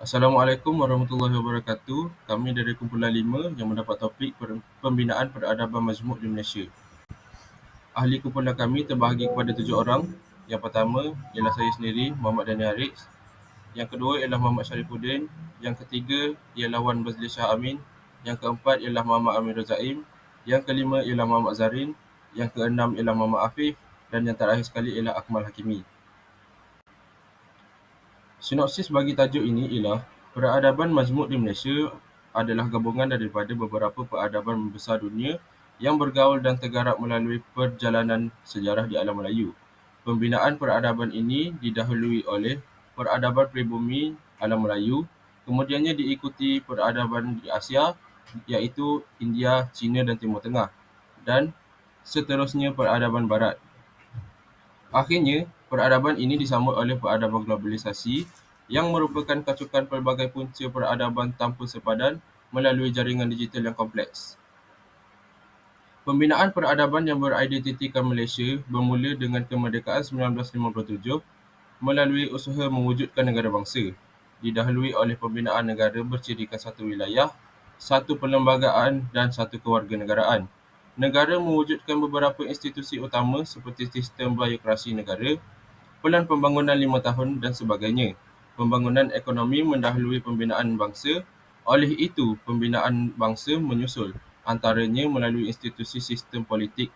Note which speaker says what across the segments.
Speaker 1: Assalamualaikum warahmatullahi wabarakatuh. Kami dari kumpulan 5 yang mendapat topik pembinaan peradaban majmuk di Malaysia. Ahli kumpulan kami terbahagi kepada tujuh orang. Yang pertama ialah saya sendiri, Muhammad Dani Haris. Yang kedua ialah Muhammad Sharifuddin. Yang ketiga ialah Wan Bazli Shah Amin. Yang keempat ialah Muhammad Amirul Zaim. Yang kelima ialah Muhammad Zarin. Yang keenam ialah Muhammad Afif. Dan yang terakhir sekali ialah Akmal Hakimi. Sinopsis bagi tajuk ini ialah peradaban majmuk di Malaysia adalah gabungan daripada beberapa peradaban besar dunia yang bergaul dan tergarap melalui perjalanan sejarah di alam Melayu. Pembinaan peradaban ini didahului oleh peradaban pribumi alam Melayu, kemudiannya diikuti peradaban di Asia iaitu India, China dan Timur Tengah dan seterusnya peradaban barat. Akhirnya, peradaban ini disambut oleh peradaban globalisasi yang merupakan kacukan pelbagai punca peradaban tanpa sepadan melalui jaringan digital yang kompleks. Pembinaan peradaban yang beridentitikan Malaysia bermula dengan kemerdekaan 1957 melalui usaha mewujudkan negara bangsa, didahului oleh pembinaan negara bercirikan satu wilayah, satu perlembagaan dan satu kewarganegaraan. Negara mewujudkan beberapa institusi utama seperti sistem biokrasi negara, Pelan Pembangunan Lima Tahun dan sebagainya. Pembangunan ekonomi mendahului pembinaan bangsa, oleh itu pembinaan bangsa menyusul, antaranya melalui institusi sistem politik,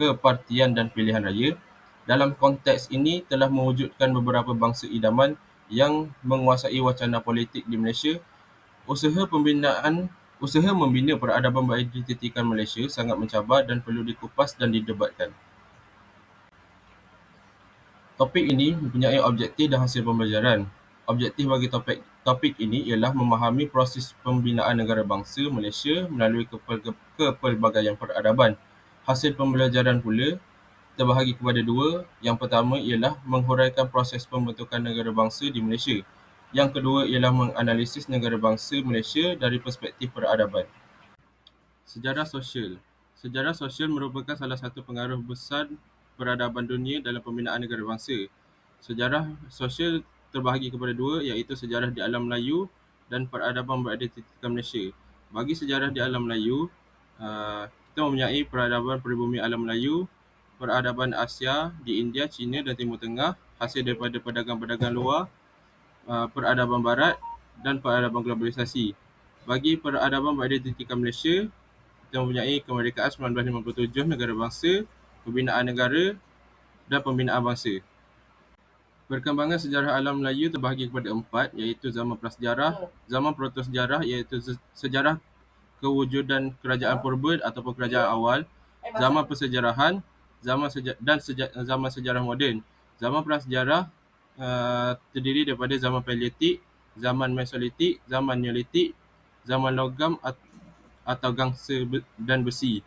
Speaker 1: kepartian dan pilihan raya. Dalam konteks ini telah mewujudkan beberapa bangsa idaman yang menguasai wacana politik di Malaysia. Usaha pembinaan Usaha membina peradaban beridentitikan Malaysia sangat mencabar dan perlu dikupas dan didebatkan. Topik ini mempunyai objektif dan hasil pembelajaran. Objektif bagi topik topik ini ialah memahami proses pembinaan negara bangsa Malaysia melalui kepelbagaian peradaban. Hasil pembelajaran pula terbahagi kepada dua. Yang pertama ialah menghuraikan proses pembentukan negara bangsa di Malaysia. Yang kedua ialah menganalisis negara bangsa Malaysia dari perspektif peradaban. Sejarah sosial Sejarah sosial merupakan salah satu pengaruh besar peradaban dunia dalam pembinaan negara bangsa. Sejarah sosial terbahagi kepada dua iaitu sejarah di alam Melayu dan peradaban beridentitikan Malaysia. Bagi sejarah di alam Melayu, uh, kita mempunyai peradaban peribumi alam Melayu, peradaban Asia di India, China dan Timur Tengah hasil daripada pedagang-pedagang luar Uh, peradaban barat dan peradaban globalisasi. Bagi peradaban beridentitikan Malaysia, kita mempunyai kemerdekaan 1957 negara bangsa, pembinaan negara dan pembinaan bangsa. Perkembangan sejarah alam Melayu terbahagi kepada empat iaitu zaman prasejarah, zaman protosejarah iaitu sejarah kewujudan kerajaan purba ataupun kerajaan awal, zaman persejarahan, zaman seja- dan seja- zaman sejarah moden. Zaman prasejarah Uh, terdiri daripada zaman Paleolitik, zaman Mesolitik, zaman Neolitik, zaman logam atau gangsa dan besi.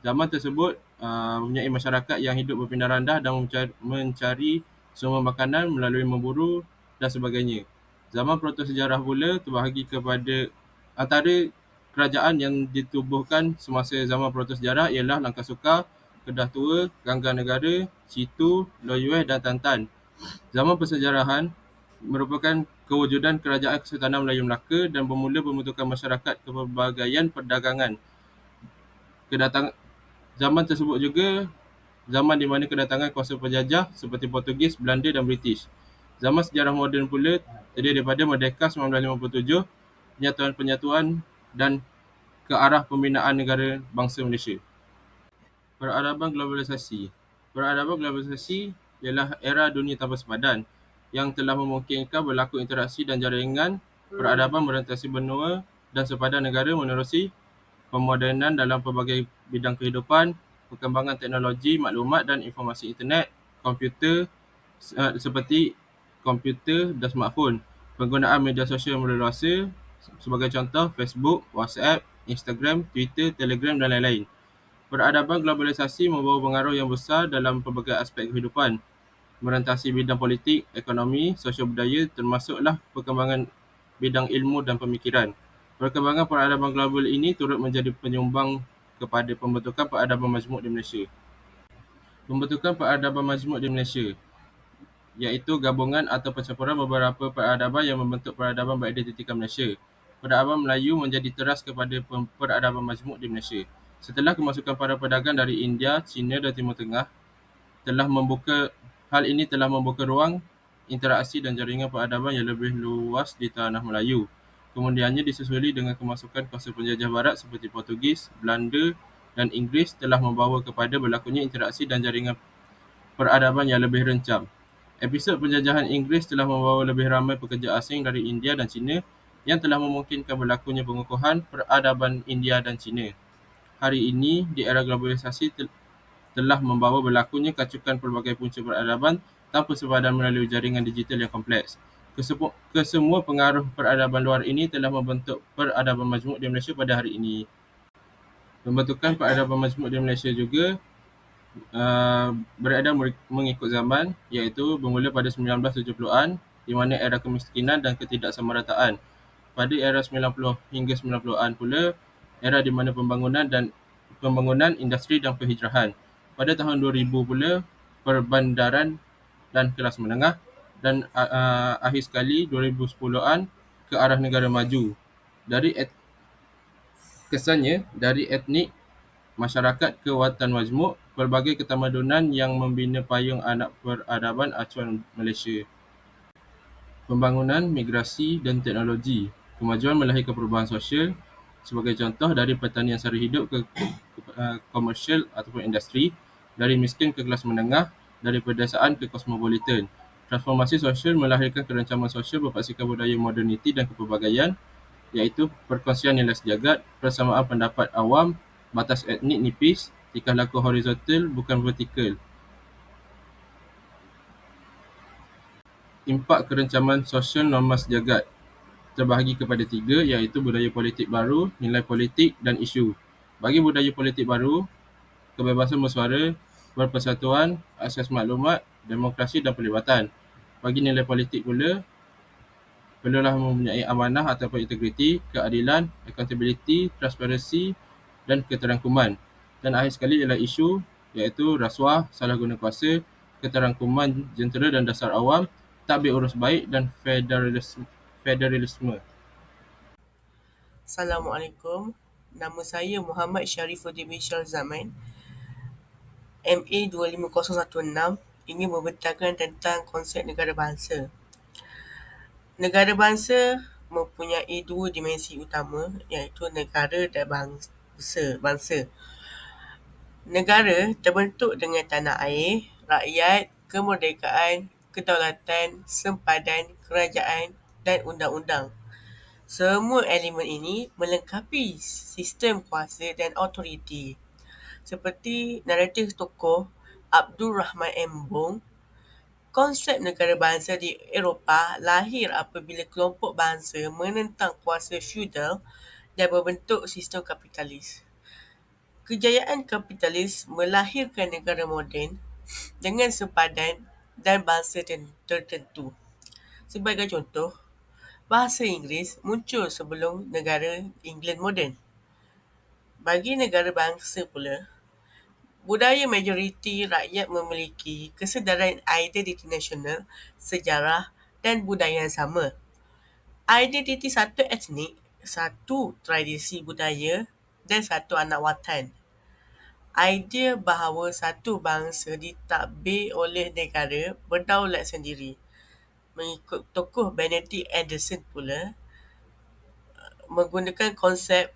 Speaker 1: Zaman tersebut uh, mempunyai masyarakat yang hidup berpindah randah dan mencari, mencari sumber makanan melalui memburu dan sebagainya. Zaman protosejarah pula terbahagi kepada antara kerajaan yang ditubuhkan semasa zaman protosejarah ialah Langkah Sukar, Kedah Tua, Ganggang Negara, Situ, Loyueh dan Tantan. Zaman persejarahan merupakan kewujudan kerajaan Kesultanan Melayu Melaka dan bermula pembentukan masyarakat kepelbagaian perdagangan. Kedatang zaman tersebut juga zaman di mana kedatangan kuasa penjajah seperti Portugis, Belanda dan British. Zaman sejarah moden pula terdiri daripada Merdeka 1957, penyatuan-penyatuan dan ke arah pembinaan negara bangsa Malaysia. Peradaban globalisasi. Peradaban globalisasi ialah era dunia tanpa sepadan yang telah memungkinkan berlaku interaksi dan jaringan peradaban merentasi benua dan sepadan negara menerusi pemodenan dalam pelbagai bidang kehidupan, perkembangan teknologi, maklumat dan informasi internet, komputer uh, seperti komputer dan smartphone, penggunaan media sosial meluasa sebagai contoh Facebook, WhatsApp, Instagram, Twitter, Telegram dan lain-lain. Peradaban globalisasi membawa pengaruh yang besar dalam pelbagai aspek kehidupan, merentasi bidang politik, ekonomi, sosial budaya termasuklah perkembangan bidang ilmu dan pemikiran. Perkembangan peradaban global ini turut menjadi penyumbang kepada pembentukan peradaban majmuk di Malaysia. Pembentukan peradaban majmuk di Malaysia. iaitu gabungan atau percampuran beberapa peradaban yang membentuk peradaban beridentitikan Malaysia. Peradaban Melayu menjadi teras kepada peradaban majmuk di Malaysia. Setelah kemasukan para pedagang dari India, China dan Timur Tengah, telah membuka hal ini telah membuka ruang interaksi dan jaringan peradaban yang lebih luas di tanah Melayu. Kemudiannya disusuli dengan kemasukan kuasa penjajah barat seperti Portugis, Belanda dan Inggeris telah membawa kepada berlakunya interaksi dan jaringan peradaban yang lebih rencam. Episod penjajahan Inggeris telah membawa lebih ramai pekerja asing dari India dan China yang telah memungkinkan berlakunya pengukuhan peradaban India dan China hari ini di era globalisasi telah membawa berlakunya kacukan pelbagai punca peradaban tanpa sepadan melalui jaringan digital yang kompleks. Kesemua pengaruh peradaban luar ini telah membentuk peradaban majmuk di Malaysia pada hari ini. Pembentukan peradaban majmuk di Malaysia juga uh, berada mengikut zaman iaitu bermula pada 1970-an di mana era kemiskinan dan ketidaksamarataan. Pada era 90 hingga 90-an pula era di mana pembangunan dan pembangunan industri dan penghijrahan. Pada tahun 2000 pula, perbandaran dan kelas menengah dan uh, akhir sekali 2010-an ke arah negara maju. Dari et- kesannya dari etnik masyarakat ke watan majmuk, pelbagai ketamadunan yang membina payung anak peradaban acuan Malaysia. Pembangunan, migrasi dan teknologi. Kemajuan melahirkan perubahan sosial, sebagai contoh dari pertanian sara hidup ke, ke, uh, komersial ataupun industri, dari miskin ke kelas menengah, dari pedesaan ke kosmopolitan. Transformasi sosial melahirkan kerancaman sosial berpaksikan budaya moderniti dan kepelbagaian, iaitu perkongsian nilai sejagat, persamaan pendapat awam, batas etnik nipis, tingkah laku horizontal bukan vertikal. Impak kerancaman sosial norma sejagat terbahagi kepada tiga iaitu budaya politik baru, nilai politik dan isu. Bagi budaya politik baru, kebebasan bersuara, berpersatuan, akses maklumat, demokrasi dan pelibatan. Bagi nilai politik pula, perlulah mempunyai amanah ataupun integriti, keadilan, accountability, transparansi dan keterangkuman. Dan akhir sekali ialah isu iaitu rasuah, salah guna kuasa, keterangkuman jentera dan dasar awam, takbir urus baik dan federalisme federalisme.
Speaker 2: Assalamualaikum. Nama saya Muhammad Syarifuddin Bishal Zaman. MA 25016 ini membentangkan tentang konsep negara bangsa. Negara bangsa mempunyai dua dimensi utama iaitu negara dan bangsa. bangsa. Negara terbentuk dengan tanah air, rakyat, kemerdekaan, kedaulatan, sempadan, kerajaan dan undang-undang. Semua elemen ini melengkapi sistem kuasa dan autoriti. Seperti naratif tokoh Abdul Rahman M. Konsep negara bangsa di Eropah lahir apabila kelompok bangsa menentang kuasa feudal dan membentuk sistem kapitalis. Kejayaan kapitalis melahirkan negara moden dengan sempadan dan bangsa tertentu. Sebagai contoh, bahasa Inggeris muncul sebelum negara England moden. Bagi negara bangsa pula, budaya majoriti rakyat memiliki kesedaran identiti nasional, sejarah dan budaya yang sama. Identiti satu etnik, satu tradisi budaya dan satu anak watan. Idea bahawa satu bangsa ditadbir oleh negara berdaulat sendiri mengikut tokoh Benedict Anderson pula menggunakan konsep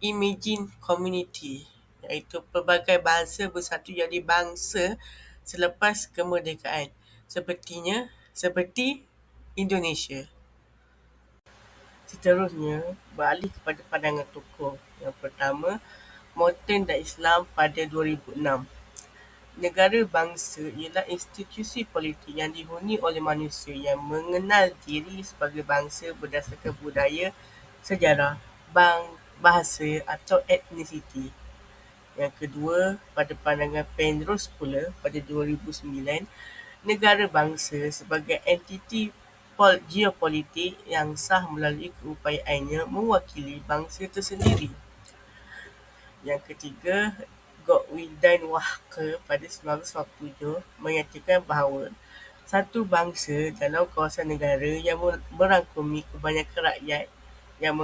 Speaker 2: imagine community iaitu pelbagai bangsa bersatu jadi bangsa selepas kemerdekaan sepertinya seperti Indonesia. Seterusnya, beralih kepada pandangan tokoh. Yang pertama, Moten dan Islam pada 2006 negara bangsa ialah institusi politik yang dihuni oleh manusia yang mengenal diri sebagai bangsa berdasarkan budaya, sejarah, bang, bahasa atau etnisiti. Yang kedua, pada pandangan Penrose pula pada 2009, negara bangsa sebagai entiti geopolitik yang sah melalui keupayaannya mewakili bangsa tersendiri. Yang ketiga, Godwin dan Wahke pada 1947 menyatakan bahawa satu bangsa dalam kawasan negara yang merangkumi kebanyakan rakyat yang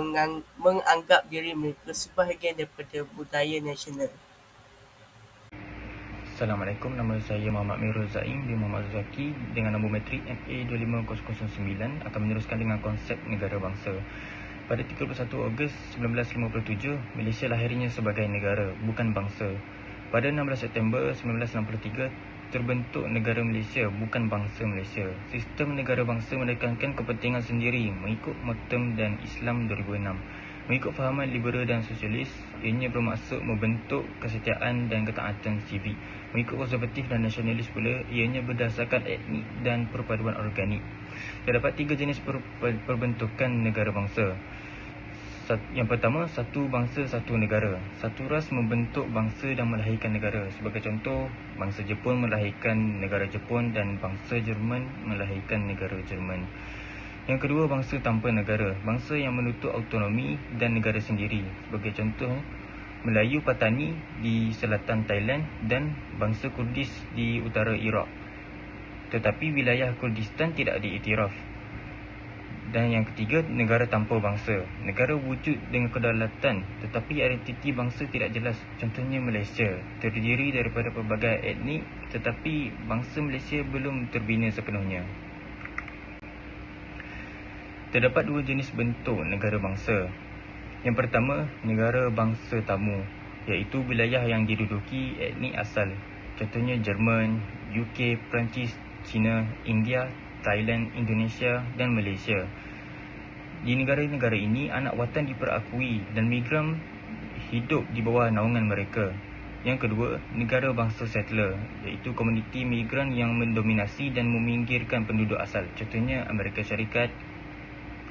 Speaker 2: menganggap diri mereka sebahagian daripada budaya nasional.
Speaker 3: Assalamualaikum, nama saya Muhammad Mirul Zaim bin Muhammad Zaki dengan nombor metrik MA25009 akan meneruskan dengan konsep negara bangsa. Pada 31 Ogos 1957, Malaysia lahirnya sebagai negara, bukan bangsa. Pada 16 September 1963, terbentuk negara Malaysia, bukan bangsa Malaysia. Sistem negara bangsa menekankan kepentingan sendiri mengikut Motem dan Islam 2006. Mengikut fahaman liberal dan sosialis, ianya bermaksud membentuk kesetiaan dan ketaatan sivik. Mengikut konservatif dan nasionalis pula, ianya berdasarkan etnik dan perpaduan organik. Terdapat tiga jenis per- perbentukan negara bangsa. Yang pertama, satu bangsa, satu negara. Satu ras membentuk bangsa dan melahirkan negara. Sebagai contoh, bangsa Jepun melahirkan negara Jepun dan bangsa Jerman melahirkan negara Jerman. Yang kedua, bangsa tanpa negara. Bangsa yang menuntut autonomi dan negara sendiri. Sebagai contoh, Melayu Patani di selatan Thailand dan bangsa Kurdis di utara Iraq. Tetapi wilayah Kurdistan tidak diiktiraf. Dan yang ketiga, negara tanpa bangsa. Negara wujud dengan kedaulatan tetapi identiti bangsa tidak jelas. Contohnya Malaysia, terdiri daripada pelbagai etnik tetapi bangsa Malaysia belum terbina sepenuhnya. Terdapat dua jenis bentuk negara bangsa. Yang pertama, negara bangsa tamu, iaitu wilayah yang diduduki etnik asal. Contohnya Jerman, UK, Perancis, China, India, Thailand, Indonesia dan Malaysia. Di negara-negara ini, anak watan diperakui dan migran hidup di bawah naungan mereka. Yang kedua, negara bangsa settler, iaitu komuniti migran yang mendominasi dan meminggirkan penduduk asal. Contohnya Amerika Syarikat,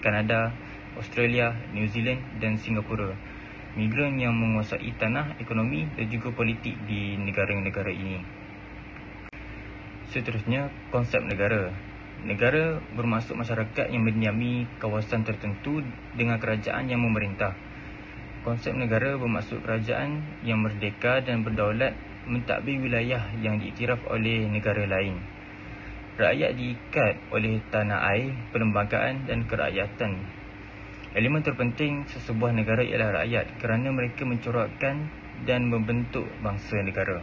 Speaker 3: Kanada, Australia, New Zealand dan Singapura. Migran yang menguasai tanah, ekonomi dan juga politik di negara-negara ini. Seterusnya, konsep negara. Negara bermaksud masyarakat yang mendiami kawasan tertentu dengan kerajaan yang memerintah. Konsep negara bermaksud kerajaan yang merdeka dan berdaulat mentadbir wilayah yang diiktiraf oleh negara lain rakyat diikat oleh tanah air, perlembagaan dan kerakyatan. Elemen terpenting sesebuah negara ialah rakyat kerana mereka mencorakkan dan membentuk bangsa negara.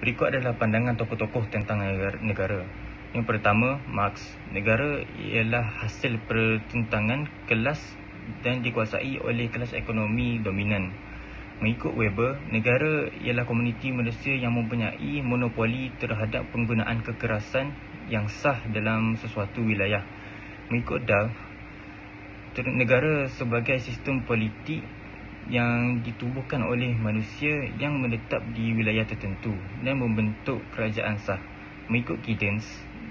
Speaker 3: Berikut adalah pandangan tokoh-tokoh tentang negara. Yang pertama, Marx. Negara ialah hasil pertentangan kelas dan dikuasai oleh kelas ekonomi dominan. Mengikut Weber, negara ialah komuniti manusia yang mempunyai monopoli terhadap penggunaan kekerasan yang sah dalam sesuatu wilayah. Mengikut Dahl, negara sebagai sistem politik yang ditubuhkan oleh manusia yang menetap di wilayah tertentu dan membentuk kerajaan sah. Mengikut Giddens,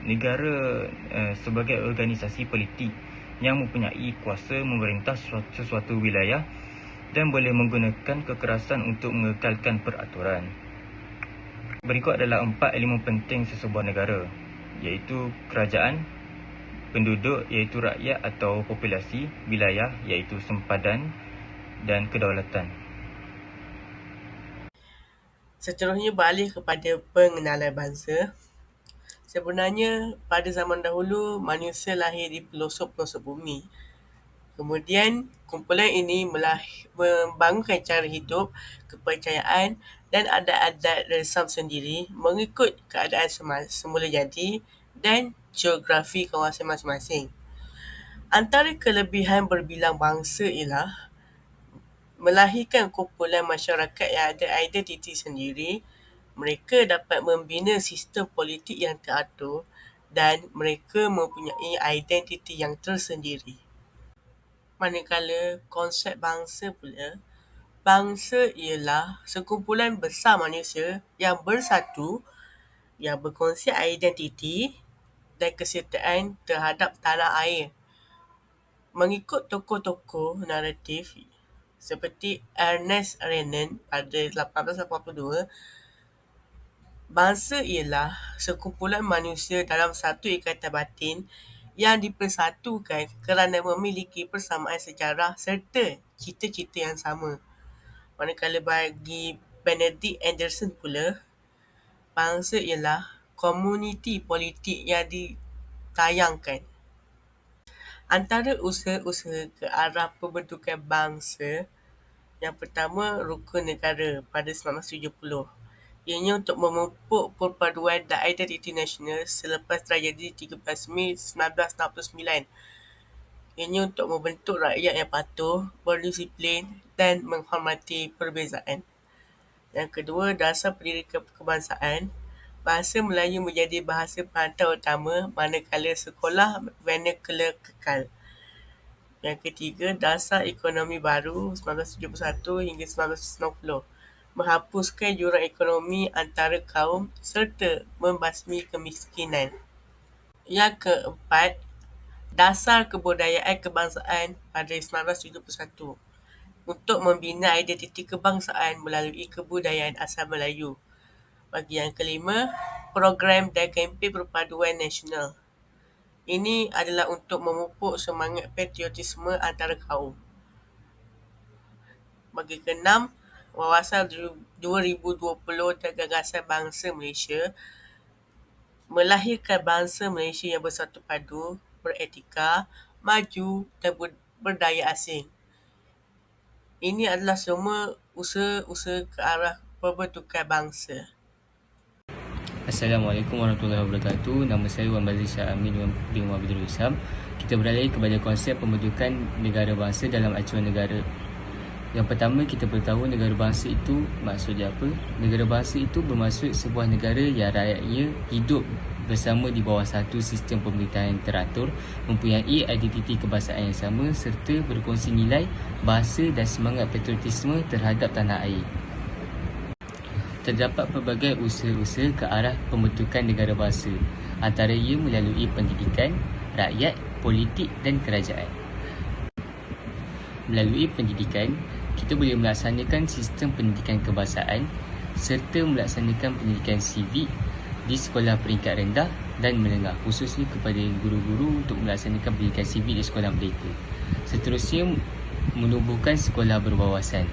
Speaker 3: negara uh, sebagai organisasi politik yang mempunyai kuasa memerintah sesuatu wilayah dan boleh menggunakan kekerasan untuk mengekalkan peraturan. Berikut adalah empat elemen penting sesebuah negara, iaitu kerajaan, penduduk iaitu rakyat atau populasi, wilayah iaitu sempadan dan kedaulatan.
Speaker 2: Seterusnya beralih kepada pengenalan bangsa. Sebenarnya pada zaman dahulu manusia lahir di pelosok-pelosok bumi Kemudian, kumpulan ini membangunkan cara hidup, kepercayaan dan adat-adat resam sendiri mengikut keadaan semula jadi dan geografi kawasan masing-masing. Antara kelebihan berbilang bangsa ialah melahirkan kumpulan masyarakat yang ada identiti sendiri, mereka dapat membina sistem politik yang teratur dan mereka mempunyai identiti yang tersendiri. Manakala konsep bangsa pula, bangsa ialah sekumpulan besar manusia yang bersatu, yang berkongsi identiti dan kesetiaan terhadap tanah air. Mengikut tokoh-tokoh naratif seperti Ernest Renan pada 1882, bangsa ialah sekumpulan manusia dalam satu ikatan batin yang dipersatukan kerana memiliki persamaan sejarah serta cita-cita yang sama. Manakala bagi Benedict Anderson pula, bangsa ialah komuniti politik yang ditayangkan. Antara usaha-usaha ke arah pembentukan bangsa, yang pertama, Rukun Negara pada 1970. Ianya untuk memupuk perpaduan dan identiti nasional selepas tragedi 13 Mei 1969. Ianya untuk membentuk rakyat yang patuh, berdisiplin dan menghormati perbezaan. Yang kedua, dasar pendidikan kebangsaan. Bahasa Melayu menjadi bahasa perantau utama manakala sekolah vernacular kekal. Yang ketiga, dasar ekonomi baru 1971 hingga 1990 menghapuskan jurang ekonomi antara kaum serta membasmi kemiskinan. Yang keempat, dasar kebudayaan kebangsaan pada 1971 untuk membina identiti kebangsaan melalui kebudayaan asal Melayu. Bagi yang kelima, program dan kempen perpaduan nasional. Ini adalah untuk memupuk semangat patriotisme antara kaum. Bagi keenam, wawasan 2020 dan gagasan bangsa Malaysia melahirkan bangsa Malaysia yang bersatu padu, beretika, maju dan berdaya asing. Ini adalah semua usaha-usaha ke arah pembentukan bangsa.
Speaker 4: Assalamualaikum warahmatullahi wabarakatuh. Nama saya Wan Bazir Shah Amin bin Isam. Kita beralih kepada konsep pembentukan negara bangsa dalam acuan negara. Yang pertama kita beritahu negara bangsa itu maksudnya apa? Negara bangsa itu bermaksud sebuah negara yang rakyatnya hidup bersama di bawah satu sistem pemerintahan yang teratur, mempunyai identiti kebangsaan yang sama serta berkongsi nilai, bahasa dan semangat patriotisme terhadap tanah air terdapat pelbagai usaha-usaha ke arah pembentukan negara bangsa antara ia melalui pendidikan, rakyat, politik dan kerajaan. Melalui pendidikan, kita boleh melaksanakan sistem pendidikan kebangsaan serta melaksanakan pendidikan sivik di sekolah peringkat rendah dan menengah khususnya kepada guru-guru untuk melaksanakan pendidikan sivik di sekolah mereka. Seterusnya, menubuhkan sekolah berwawasan.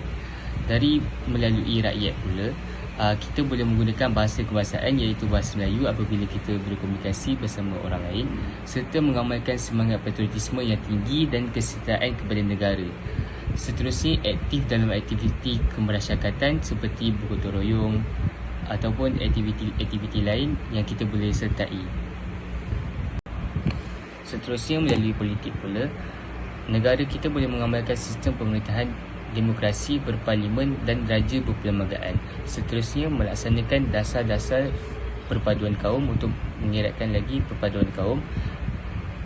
Speaker 4: Dari melalui rakyat pula, kita boleh menggunakan bahasa kebangsaan iaitu bahasa Melayu apabila kita berkomunikasi bersama orang lain serta mengamalkan semangat patriotisme yang tinggi dan kesetaraan kepada negara. Seterusnya, aktif dalam aktiviti kemerasyarakatan seperti bergotong royong ataupun aktiviti-aktiviti lain yang kita boleh sertai. Seterusnya, melalui politik pula, negara kita boleh mengamalkan sistem pemerintahan demokrasi berparlimen dan raja berperlembagaan. Seterusnya melaksanakan dasar-dasar perpaduan kaum untuk mengeratkan lagi perpaduan kaum.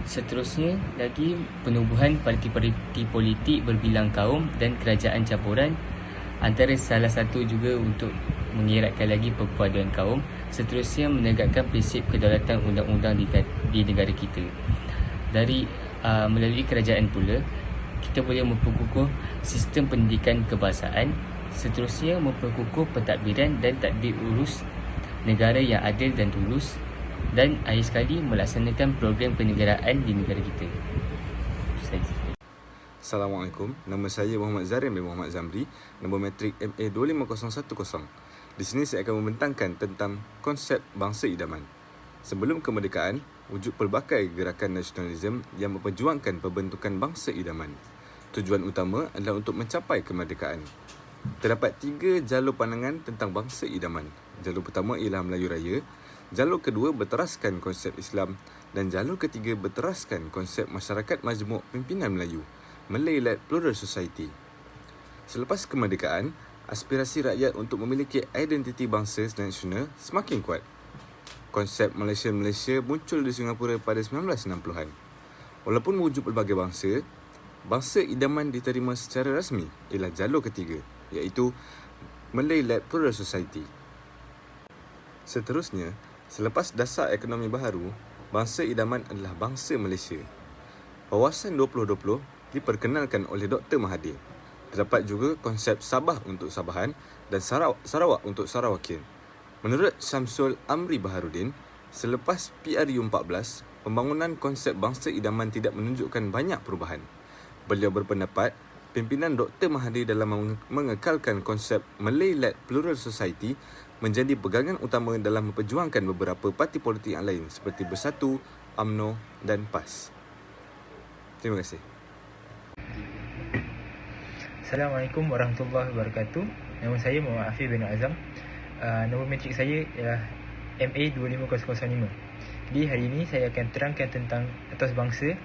Speaker 4: Seterusnya lagi penubuhan parti-parti politik berbilang kaum dan kerajaan campuran antara salah satu juga untuk mengeratkan lagi perpaduan kaum. Seterusnya menegakkan prinsip kedaulatan undang-undang di, di negara kita. Dari uh, melalui kerajaan pula kita boleh memperkukuh sistem pendidikan kebangsaan seterusnya memperkukuh pentadbiran dan tadbir urus negara yang adil dan tulus dan akhir sekali melaksanakan program penegaraan di negara kita.
Speaker 5: Assalamualaikum. Nama saya Muhammad Zarin bin Muhammad Zamri, nombor matrik MA 25010. Di sini saya akan membentangkan tentang konsep bangsa idaman. Sebelum kemerdekaan, wujud pelbagai gerakan nasionalisme yang memperjuangkan pembentukan bangsa idaman. Tujuan utama adalah untuk mencapai kemerdekaan. Terdapat tiga jalur pandangan tentang bangsa idaman. Jalur pertama ialah Melayu Raya, jalur kedua berteraskan konsep Islam dan jalur ketiga berteraskan konsep masyarakat majmuk pimpinan Melayu, Malay-led Plural Society. Selepas kemerdekaan, aspirasi rakyat untuk memiliki identiti bangsa nasional semakin kuat konsep Malaysia-Malaysia muncul di Singapura pada 1960-an. Walaupun wujud pelbagai bangsa, bangsa idaman diterima secara rasmi ialah jalur ketiga, iaitu Malay-led Plural Society. Seterusnya, selepas dasar ekonomi baharu, bangsa idaman adalah bangsa Malaysia. Wawasan 2020 diperkenalkan oleh Dr. Mahathir. Terdapat juga konsep Sabah untuk Sabahan dan Sarawak, untuk Sarawakian. Menurut Syamsul Amri Baharudin, selepas PRU14, pembangunan konsep bangsa idaman tidak menunjukkan banyak perubahan. Beliau berpendapat, pimpinan Dr. Mahathir dalam mengekalkan konsep Malay-led Plural Society menjadi pegangan utama dalam memperjuangkan beberapa parti politik yang lain seperti Bersatu, AMNO dan PAS. Terima kasih.
Speaker 6: Assalamualaikum warahmatullahi wabarakatuh. Nama saya Muhammad Afif bin Azam. Uh, nombor metrik saya ialah MA25005. Jadi hari ini saya akan terangkan tentang etos bangsa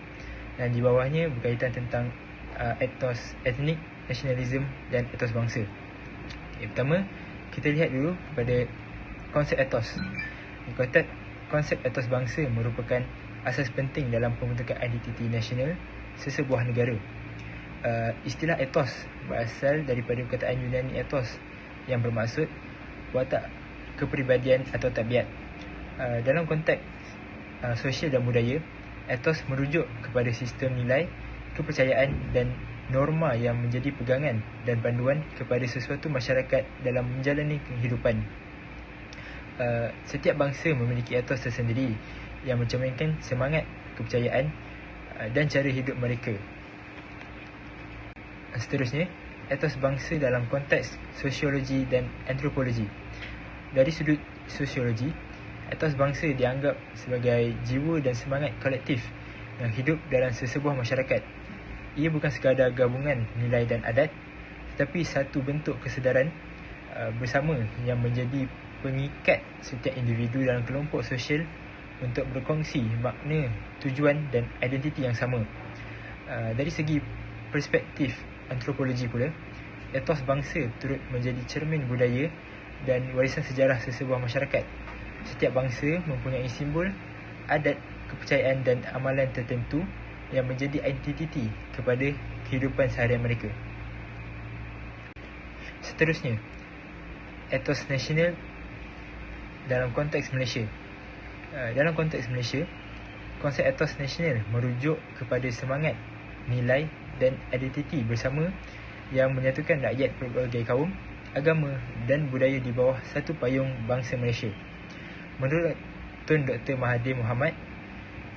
Speaker 6: dan di bawahnya berkaitan tentang uh, etos etnik, nasionalism dan etos bangsa. Okay, pertama, kita lihat dulu pada konsep etos. Konsep, konsep etos bangsa merupakan asas penting dalam pembentukan identiti nasional sesebuah negara. Uh, istilah etos berasal daripada perkataan Yunani etos yang bermaksud watak kepribadian atau tabiat. Uh, dalam konteks uh, sosial dan budaya, etos merujuk kepada sistem nilai, kepercayaan dan norma yang menjadi pegangan dan panduan kepada sesuatu masyarakat dalam menjalani kehidupan. Uh, setiap bangsa memiliki etos tersendiri yang mencerminkan semangat, kepercayaan uh, dan cara hidup mereka. Seterusnya, etos bangsa dalam konteks sosiologi dan antropologi. Dari sudut sosiologi, etos bangsa dianggap sebagai jiwa dan semangat kolektif yang hidup dalam sesebuah masyarakat. Ia bukan sekadar gabungan nilai dan adat, tetapi satu bentuk kesedaran uh, bersama yang menjadi pengikat setiap individu dalam kelompok sosial untuk berkongsi makna, tujuan dan identiti yang sama. Uh, dari segi perspektif antropologi pula, etos bangsa turut menjadi cermin budaya dan warisan sejarah sesebuah masyarakat. Setiap bangsa mempunyai simbol, adat, kepercayaan dan amalan tertentu yang menjadi identiti kepada kehidupan seharian mereka. Seterusnya, etos nasional dalam konteks Malaysia. Uh, dalam konteks Malaysia, konsep etos nasional merujuk kepada semangat, nilai dan identiti bersama yang menyatukan rakyat berbagai kaum, agama dan budaya di bawah satu payung bangsa Malaysia. Menurut Tun Dr. Mahathir Mohamad,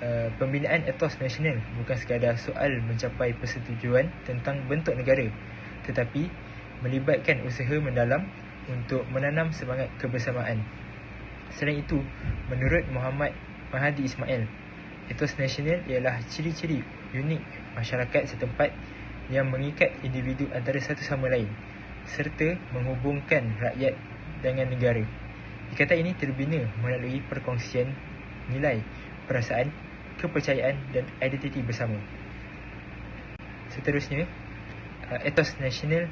Speaker 6: uh, pembinaan etos nasional bukan sekadar soal mencapai persetujuan tentang bentuk negara tetapi melibatkan usaha mendalam untuk menanam semangat kebersamaan. Selain itu, menurut Muhammad Mahadi Ismail, etos nasional ialah ciri-ciri unik masyarakat setempat yang mengikat individu antara satu sama lain serta menghubungkan rakyat dengan negara. Ikatan ini terbina melalui perkongsian nilai, perasaan, kepercayaan dan identiti bersama. Seterusnya, uh, etos nasional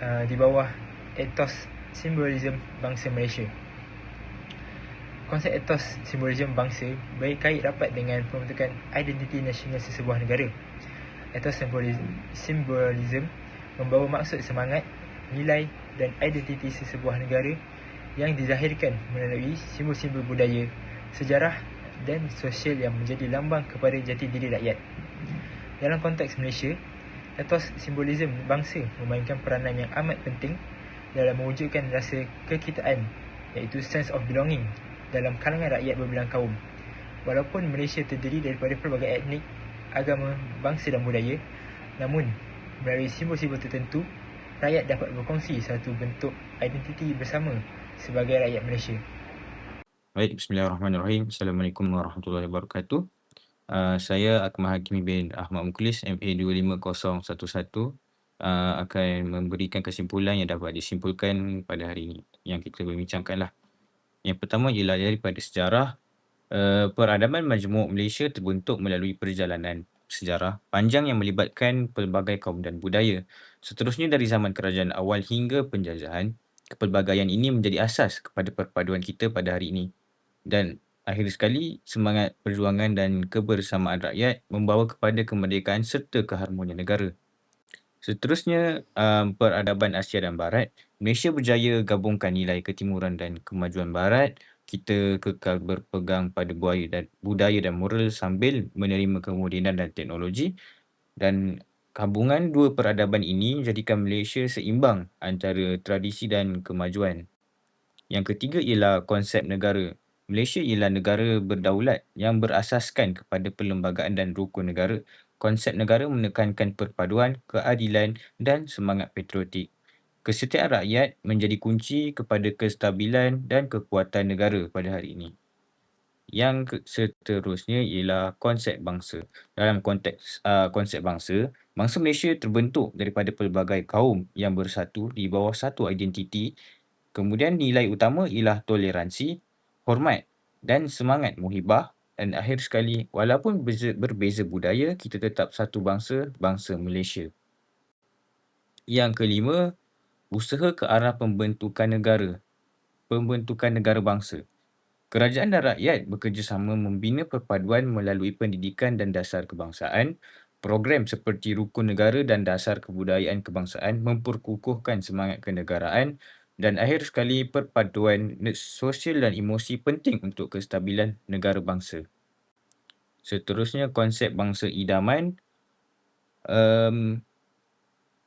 Speaker 6: uh, di bawah etos simbolisme bangsa Malaysia. Konsep etos simbolisme bangsa berkait rapat dengan pembentukan identiti nasional sesebuah negara. Etos simbolisme, membawa maksud semangat, nilai dan identiti sesebuah negara yang dizahirkan melalui simbol-simbol budaya, sejarah dan sosial yang menjadi lambang kepada jati diri rakyat. Dalam konteks Malaysia, etos simbolisme bangsa memainkan peranan yang amat penting dalam mewujudkan rasa kekitaan iaitu sense of belonging dalam kalangan rakyat berbilang kaum. Walaupun Malaysia terdiri daripada pelbagai etnik, agama, bangsa dan budaya, namun melalui simbol-simbol tertentu, rakyat dapat berkongsi satu bentuk identiti bersama sebagai rakyat Malaysia.
Speaker 7: Baik, bismillahirrahmanirrahim. Assalamualaikum warahmatullahi wabarakatuh. Uh, saya Akmal Hakimi bin Ahmad Muklis, MA 25011, uh, akan memberikan kesimpulan yang dapat disimpulkan pada hari ini yang kita berbincangkan lah. Yang pertama ialah daripada sejarah, uh, peradaban majmuk Malaysia terbentuk melalui perjalanan sejarah panjang yang melibatkan pelbagai kaum dan budaya. Seterusnya dari zaman kerajaan awal hingga penjajahan, kepelbagaian ini menjadi asas kepada perpaduan kita pada hari ini. Dan akhir sekali, semangat perjuangan dan kebersamaan rakyat membawa kepada kemerdekaan serta keharmonian negara. Seterusnya, um, peradaban Asia dan Barat. Malaysia berjaya gabungkan nilai ketimuran dan kemajuan Barat. Kita kekal berpegang pada budaya dan, budaya dan moral sambil menerima kemodenan dan teknologi. Dan gabungan dua peradaban ini menjadikan Malaysia seimbang antara tradisi dan kemajuan. Yang ketiga ialah konsep negara. Malaysia ialah negara berdaulat yang berasaskan kepada perlembagaan dan rukun negara konsep negara menekankan perpaduan, keadilan dan semangat patriotik. Kesetiaan rakyat menjadi kunci kepada kestabilan dan kekuatan negara pada hari ini. Yang seterusnya ialah konsep bangsa. Dalam konteks uh, konsep bangsa, bangsa Malaysia terbentuk daripada pelbagai kaum yang bersatu di bawah satu identiti. Kemudian nilai utama ialah toleransi, hormat dan semangat muhibah dan akhir sekali walaupun berbeza budaya kita tetap satu bangsa, bangsa Malaysia. Yang kelima, usaha ke arah pembentukan negara, pembentukan negara bangsa. Kerajaan dan rakyat bekerjasama membina perpaduan melalui pendidikan dan dasar kebangsaan, program seperti rukun negara dan dasar kebudayaan kebangsaan memperkukuhkan semangat kenegaraan dan akhir sekali perpaduan sosial dan emosi penting untuk kestabilan negara bangsa. Seterusnya konsep bangsa idaman. Um,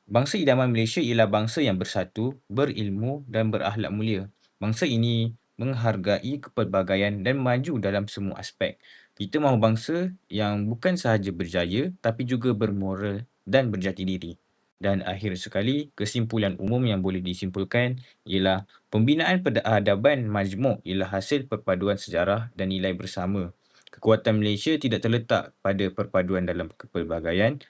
Speaker 7: Bangsa idaman Malaysia ialah bangsa yang bersatu, berilmu dan berakhlak mulia. Bangsa ini menghargai kepelbagaian dan maju dalam semua aspek. Kita mahu bangsa yang bukan sahaja berjaya tapi juga bermoral dan berjati diri. Dan akhir sekali, kesimpulan umum yang boleh disimpulkan ialah pembinaan peradaban majmuk ialah hasil perpaduan sejarah dan nilai bersama. Kekuatan Malaysia tidak terletak pada perpaduan dalam kepelbagaian,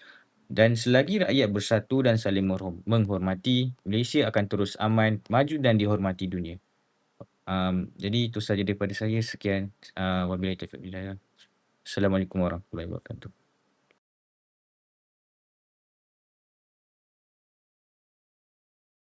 Speaker 7: dan selagi rakyat bersatu dan saling menghormati, Malaysia akan terus aman, maju dan dihormati dunia. Um, jadi itu sahaja daripada saya. Sekian. Uh, Wabillahi taufiq Assalamualaikum warahmatullahi wabarakatuh.